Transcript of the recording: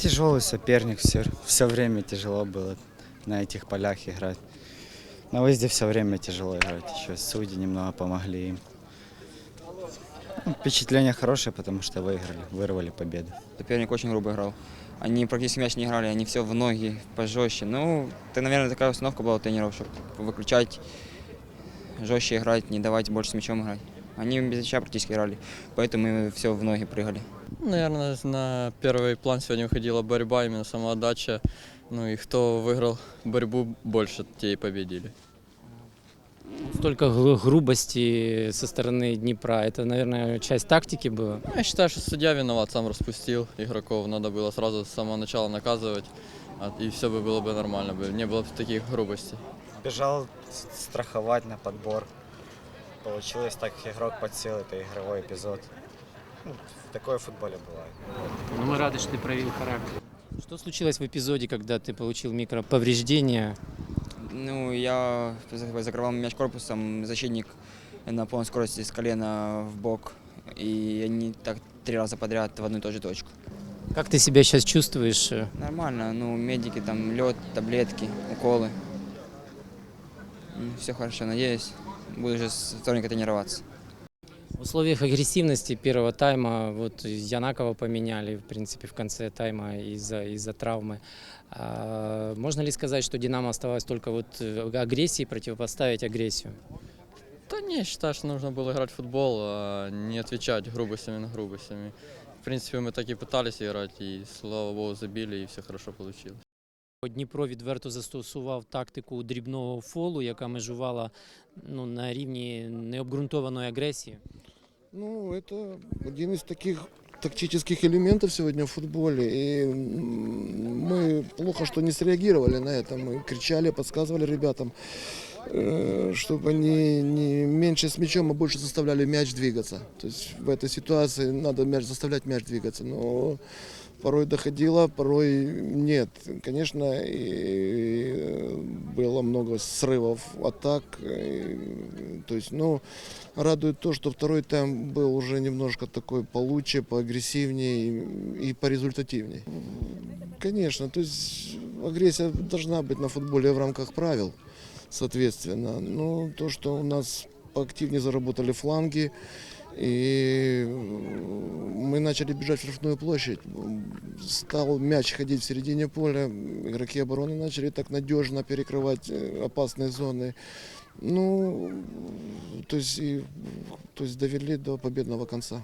Тяжелый соперник, все, все время тяжело было на этих полях играть. На выезде все время тяжело играть. Еще судьи немного помогли им. Ну, Впечатление хорошее, потому что выиграли, вырвали победу. Соперник очень грубо играл. Они практически мяч не играли, они все в ноги, пожестче. Ну, это, наверное, такая установка была у тренеров, чтобы выключать, жестче играть, не давать больше с мячом играть. Они без мяча практически играли, поэтому мы все в ноги прыгали. Наверное, на первый план сегодня выходила борьба, именно самоотдача. Ну и кто выиграл борьбу больше, те и победили. Столько гл- грубости со стороны Днепра. Это, наверное, часть тактики была. Ну, Я считаю, что судья виноват, сам распустил игроков. Надо было сразу с самого начала наказывать, а- и все бы было бы нормально, бы. не было бы таких грубостей. Бежал с- страховать на подбор. Получилось так, игрок подсел, это игровой эпизод. Ну, такое в футболе бывает. Но мы рады, что ты проявил характер. Что случилось в эпизоде, когда ты получил микроповреждения? Ну, я за- закрывал мяч корпусом, защитник на полной скорости с колена в бок, и они так три раза подряд в одну и ту же точку. Как ты себя сейчас чувствуешь? Нормально, ну, медики, там, лед, таблетки, уколы. Все хорошо, надеюсь, буду уже с вторника тренироваться. В условиях агрессивности первого тайма вот Янакова поменяли, в принципе, в конце тайма из-за из травмы. А, можно ли сказать, что Динамо оставалось только вот э, агрессии противопоставить агрессию? Да не, я считаю, что нужно было играть в футбол, а не отвечать грубостями на грубостями. В принципе, мы так и пытались играть, и слава богу, забили, и все хорошо получилось. Дніпро відверто застосував тактику дрібного фолу, яка межувала ну, на рівні необґрунтованої агресії. Ну, это один из таких тактических элементов сегодня в футболе. И мы плохо, что не среагировали на это. Мы кричали, подсказывали ребятам, э, чтобы они не меньше с мячом, а больше заставляли мяч двигаться. То есть в этой ситуации надо мяч, заставлять мяч двигаться. Но порой доходило, порой нет. Конечно, и э, было много срывов атак. и, То есть, ну, радует то, что второй тайм был уже немножко такой получше, поагрессивнее и, порезультативнее. Конечно, то есть агрессия должна быть на футболе в рамках правил, соответственно. Но то, что у нас поактивнее заработали фланги, и мы начали бежать в штрафную площадь. Стал мяч ходить в середине поля. Игроки обороны начали так надежно перекрывать э, опасные зоны. Ну, то есть, и, то есть довели до победного конца.